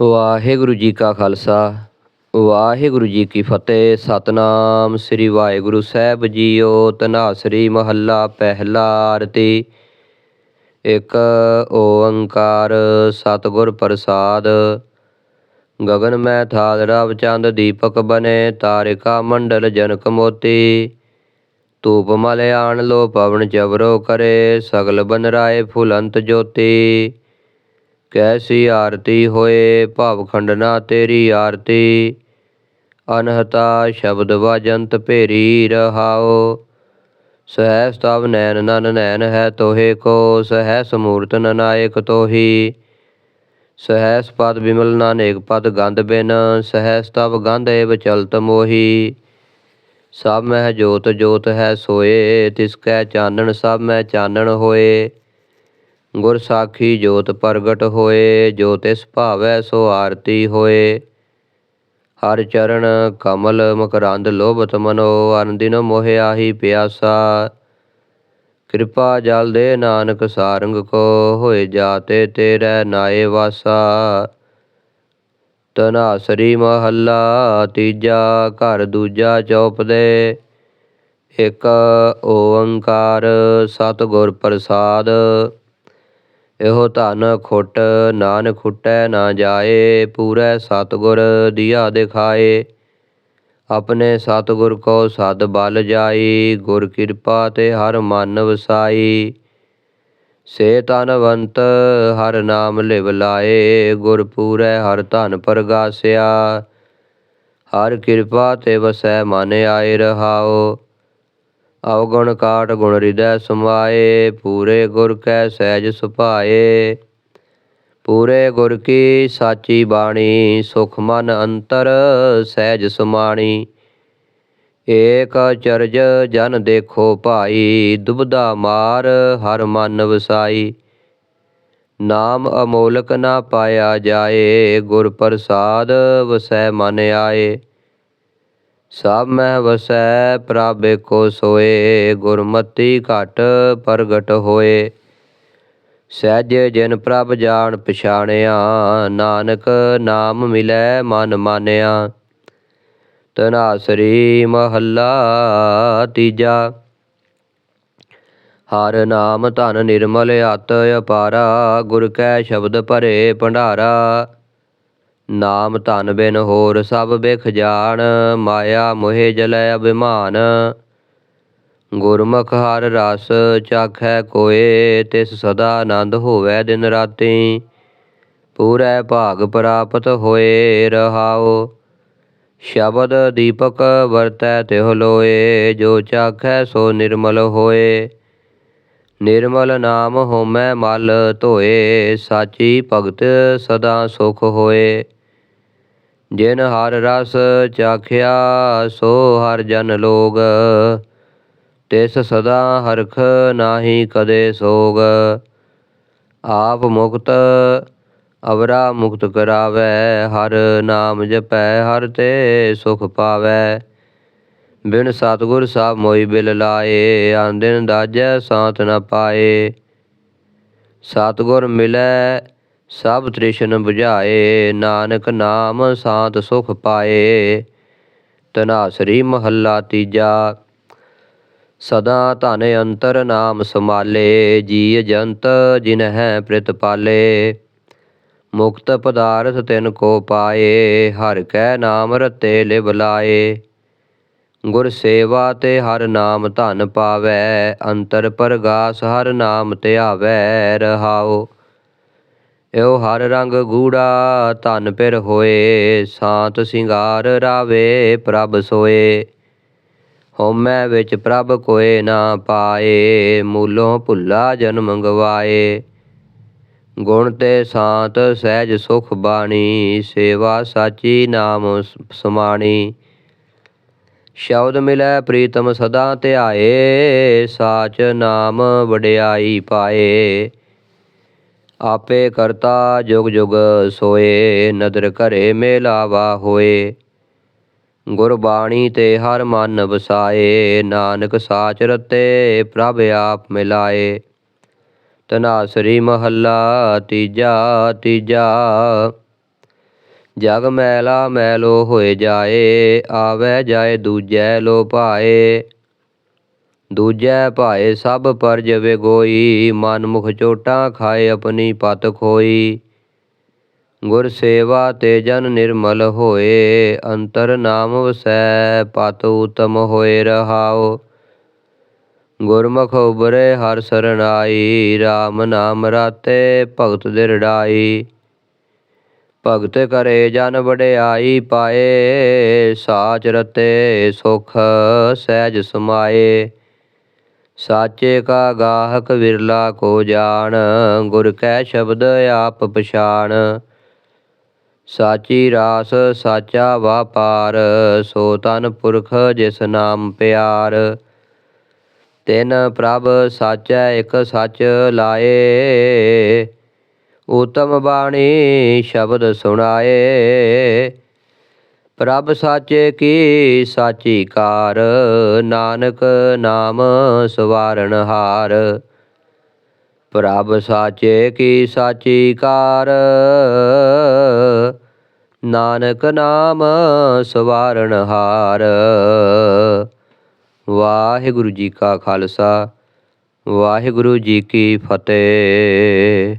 ਵਾਹਿਗੁਰੂ ਜੀ ਕਾ ਖਾਲਸਾ, ਵਾਹਿਗੁਰੂ ਜੀ ਕੀ ਫਤਿਹ। ਸਤਨਾਮ ਸ੍ਰੀ ਵਾਹਿਗੁਰੂ ਸਾਹਿਬ ਜੀਓ ਤਨਾਸਰੀ ਮਹੱਲਾ ਪਹਿਲਾ ਆਰਤੀ। ਇੱਕ ਓੰਕਾਰ ਸਤਿਗੁਰ ਪ੍ਰਸਾਦ। ਗਗਨ ਮੈਂ ਥਾਲ ਰਵ ਚੰਦ ਦੀਪਕ ਬਨੇ, ਤਾਰਿਕਾ ਮੰਡਲ ਜਨਕ ਮੋਤੀ। ਧੂਪ ਮਲ ਆਣ ਲੋ ਪਵਨ ਚਵਰੋ ਕਰੇ, ਸਗਲ ਬਨ ਰਾਏ ਫੁਲੰਤ ਜੋਤੀ। ਕੈਸੀ ਆਰਤੀ, ਹੋਏ ਭਵ ਖੰਡਨਾ ਤੇਰੀ ਆਰਤੀ। ਅਨਹਤਾ ਸ਼ਬਦ ਵਾਜੰਤ ਭੇਰੀ ਰਹਾਓ ਸਹਿ ਸਤਵ ਨੈਨ ਨਨ ਨੈਨ ਹੈ ਤੋਹੇ ਕੋ ਸਹਿ ਸਮੂਰਤ ਨਨਾਇਕ ਤੋਹੀ। ਸਹਿ ਪਦ ਬਿਮਲ ਨਾਨੇਕ ਪਦ ਗੰਧ ਬਿਨ ਸਹਿ ਸਤਵ ਗੰਧ ਏਵ ਚਲਤ ਮੋਹੀ। ਸਭ ਮਹਿ ਜੋਤ ਜੋਤ ਹੈ ਸੋਏ, ਤਿਸ ਕੈ ਚਾਨਣ ਸਭ ਮਹਿ ਚਾਨਣ ਹੋਏ। ਗੁਰ ਸਾਖੀ ਜੋਤ ਪ੍ਰਗਟ ਹੋਏ, ਜੋ ਤਿਸ ਭਾਵੈ ਸੋ ਆਰਤੀ ਹੋਏ। ਹਰ ਚਰਨ ਕਮਲ ਮਕਰੰਦ ਲੋਭਤ ਮਨੋ, ਅਨ ਦਿਨ ਮੋਹਿ ਆਹੀ ਪਿਆਸਾ। ਕਿਰਪਾ ਜਲ ਦੇ ਨਾਨਕ ਸਾਰੰਗ ਕੋ, ਹੋਏ ਜਾਤੇ ਤੇਰੇ ਨਾਏ ਵਾਸਾ। ਤਨਾਸਰੀ ਮਹੱਲਾ ਤੀਜਾ, ਘਰ ਦੂਜਾ ਚੌਪਦੇ ਇੱਕ ਓੰਕਾਰ ਸਤਿਗੁਰ ਪ੍ਰਸਾਦ। ਇਹੋ ਧਨ ਖੁੱਟ, ਨਾਨਕ ਖੁੱਟੈ ਨਾ ਜਾਏ, ਪੂਰੈ ਸਤਿਗੁਰ ਦੀਆ ਦਿਖਾਏ। ਆਪਣੇ ਸਤਿਗੁਰ ਕੋ ਸਦ ਬਲ ਜਾਈ, ਗੁਰ ਕਿਰਪਾ ਤੇ ਹਰ ਮਨ ਵਸਾਈ। ਸੇ ਤਨਵੰਤ ਹਰ ਨਾਮ ਲਿਵ ਲਾਏ, ਗੁਰ ਪੂਰੈ ਹਰ ਧਨ ਪ੍ਰਗਾਸਿਆ। ਹਰ ਕਿਰਪਾ ਤੇ ਵਸੈ ਮਨ ਆਏ ਰਹਾਓ ਅਵਗੁਣ ਕਾਟ ਗੁਣ ਹਿਰਦੈ ਸਮਾਏ, ਪੂਰੇ ਗੁਰ ਕੈ ਸਹਿਜ ਸੁਭਾਏ। ਪੂਰੇ ਗੁਰ ਕੀ ਸਾਚੀ ਬਾਣੀ, ਸੁਖ ਮਨ ਅੰਤਰ ਸਹਿਜ ਸੁਮਾਣੀ। ਏਕ ਚਰਜ ਜਨ ਦੇਖੋ ਭਾਈ ਦੁਬਦਾ ਮਾਰ ਹਰ ਮਨ ਵਸਾਈ। ਨਾਮ ਅਮੋਲਕ ਨਾ ਪਾਇਆ ਜਾਏ, ਗੁਰ ਪ੍ਰਸਾਦ ਵਸੈ ਮਨ ਆਏ। ਸਭ ਮੈਂ ਵਸੈ, ਪ੍ਰਭ ਕੋ ਸੋਏ, ਗੁਰਮਤੀ ਘਟ ਪ੍ਰਗਟ ਹੋਏ। ਸਹਿਜ ਜਿਨ ਪ੍ਰਭ ਜਾਣ ਪਛਾਣਿਆ, ਨਾਨਕ ਨਾਮ ਮਿਲੈ ਮਨ ਮਾਨਿਆ। ਤਨਾਸਰੀ ਮਹੱਲਾ ਤੀਜਾ। ਹਰ ਨਾਮ ਧਨ ਨਿਰਮਲ, ਅਤ ਅਪਾਰਾ, ਗੁਰ ਕੈ ਸ਼ਬਦ ਭਰੇ ਭੰਡਾਰਾ। ਨਾਮ ਧਨ ਬਿਨ ਹੋਰ ਸਭ ਬਿਖ ਜਾਣ, ਮਾਇਆ ਮੋਹਿ ਜਲੈ ਅਭਿਮਾਨ। ਗੁਰਮੁਖ ਹਰ ਰਸ ਚਾਖੈ ਕੋਏ, ਤਿਸ ਸਦਾ ਆਨੰਦ ਹੋਵੇ ਦਿਨ ਰਾਤੀ। ਪੂਰੈ ਭਾਗ ਪ੍ਰਾਪਤ ਹੋਏ ਰਹਾਓ ਸ਼ਬਦ ਦੀਪਕ ਵਰਤੈ ਤਿਹੁ ਲੋਏ, ਜੋ ਚਾਖੈ ਸੋ ਨਿਰਮਲ ਹੋਏ। ਨਿਰਮਲ ਨਾਮ ਹੋਮੈ ਮਲ ਧੋਏ, ਸਾਚੀ ਭਗਤ ਸਦਾ ਸੁਖ ਹੋਏ। ਜਿਨ ਹਰ ਰਸ ਚਾਖਿਆ, ਸੋ ਹਰ ਜਨ ਲੋਗ। ਤਿਸ ਸਦਾ ਹਰਖ ਨਾਹੀ ਕਦੇ ਸੋਗ। ਆਪ ਮੁਕਤ, ਅਵਰਾ ਮੁਕਤ ਕਰਾਵੈ, ਹਰ ਨਾਮ ਜਪੈ, ਹਰ ਤੇ ਸੁਖ ਪਾਵੈ। ਬਿਨ ਸਤਗੁਰ ਸਾਹਿਬ ਮੋਈ ਬਿਲ ਲਾਏ ਆਂ ਦਿਨ ਦਾਜੈ ਸਾਥ ਨ ਪਾਏ। ਸਤਗੁਰ ਮਿਲੈ, ਸਭ ਤ੍ਰਿਸ਼ਨ 부ਝਾਏ ਨਾਨਕ ਨਾਮ ਸਾਤ ਸੁਖ ਪਾਏ। ਤਨਾਸਰੀ ਮਹੱਲਾ ਤੀਜਾ, ਸਦਾ ਧਨ ਅੰਤਰ ਨਾਮ ਸਮਾਲੇ ਜੀ ਜੰਤ ਜਿਨਹਿ ਪ੍ਰਿਤਪਾਲੇ ਮੁਕਤ ਪਦਾਰਥ ਤਿਨ ਕੋ ਪਾਏ, ਹਰ ਕੈ ਨਾਮ ਰਤੇ ਲਿਵ ਲਾਏ। ਗੁਰ ਸੇਵਾ ਤੇ ਹਰ ਨਾਮ ਧਨ ਪਾਵੈ, ਅੰਤਰ ਪਰਗਾਸ ਹਰ ਨਾਮ ਧਿਆਵੈ ਰਹਾਓ ਏਉ ਹਰ ਰੰਗ ਗੂੜਾ ਧਨ ਪਿਰ ਹੋਏ, ਸਾਤ ਸਿੰਗਾਰ ਰਾਵੇ ਪ੍ਰਭ ਸੋਏ। ਹਉਮੈ ਵਿੱਚ ਪ੍ਰਭ ਕੋਏ ਨਾ ਪਾਏ, ਮੂਲੋਂ ਭੁੱਲਾ ਜਨਮ ਗਵਾਏ। ਗੁਣ ਤੇ ਸਾਤ ਸਹਿਜ ਸੁਖ ਬਾਣੀ, ਸੇਵਾ ਸਾਚੀ ਨਾਮ ਸਮਾਣੀ ਸ਼ਬਦ ਮਿਲੈ ਪ੍ਰੀਤਮ ਸਦਾ ਧਿਆਏ, ਸਾਚ ਨਾਮ ਵਡਿਆਈ ਪਾਏ। ਆਪੇ ਕਰਤਾ ਜੁਗ ਜੁਗ ਸੋਏ, ਨਦਰ ਘਰੇ ਮੇਲਾਵਾ ਹੋਏ। ਗੁਰਬਾਣੀ ਤੇ ਹਰ ਮਨ ਵਸਾਏ, ਨਾਨਕ ਸਾਚ ਰਤੇ ਪ੍ਰਭ ਆਪ ਮਿਲਾਏ। ਤਨਾਸਰੀ ਮਹੱਲਾ ਤੀਜਾ ਤੀਜਾ ਜਗ ਮੈਲਾ ਮੈਲੋ ਹੋਏ ਜਾਏ, ਆਵੈ ਜਾਏ ਦੂਜੈ ਲੋ ਭਾਏ। ਦੂਜੈ ਭਾਏ ਸਭ ਪਰ ਜਵੇ ਗੋਈ ਮਨ ਮੁਖ ਚੋਟਾਂ ਖਾਏ ਆਪਣੀ ਪਤ ਖੋਈ। ਗੁਰ ਸੇਵਾ ਤੇ ਜਨ ਨਿਰਮਲ ਹੋਏ, ਅੰਤਰ ਨਾਮ ਵਸੈ ਪਤ ਉਤਮ ਹੋਏ ਰਹਾਓ ਗੁਰਮੁਖ ਉਬਰੇ ਹਰ ਸਰਣਾਈ RAM ਨਾਮ ਰਾਤੇ ਭਗਤ ਦਿਰੜਾਈ। ਭਗਤ ਕਰੇ ਜਨ ਵਡਿਆਈ ਪਾਏ, ਸਾਚ ਰਤੇ ਸੁਖ ਸਹਿਜ ਸਮਾਏ। ਸਾਚੇ ਕਾ ਗਾਹਕ ਵਿਰਲਾ ਕੋ ਜਾਣ, ਗੁਰ ਕੈ ਸ਼ਬਦ ਆਪ ਪਛਾਣ। ਸਾਚੀ ਰਾਸ ਸਾਚਾ ਵਾਪਾਰ ਸੋ ਤਨ ਪੁਰਖ ਜਿਸ ਨਾਮ ਪਿਆਰ। ਤਿਨ ਪ੍ਰਭ ਸਾਚੈ ਇਕ ਸੱਚ ਲਾਏ ਉਤਮ ਬਾਣੀ ਸ਼ਬਦ ਸੁਣਾਏ। ਪ੍ਰਭ ਸਾਚੇ ਕੀ ਸਾਚੀ ਕਾਰ, ਨਾਨਕ ਨਾਮ ਸਵਾਰਨ ਹਾਰ। ਪ੍ਰਭ ਸਾਚੇ ਕੀ ਸਾਚੀ ਕਾਰ, ਨਾਨਕ ਨਾਮ ਸਵਾਰਨ ਹਾਰ। ਵਾਹਿਗੁਰੂ ਜੀ ਕਾ ਖਾਲਸਾ, ਵਾਹਿਗੁਰੂ ਜੀ ਕੀ ਫਤਿਹ।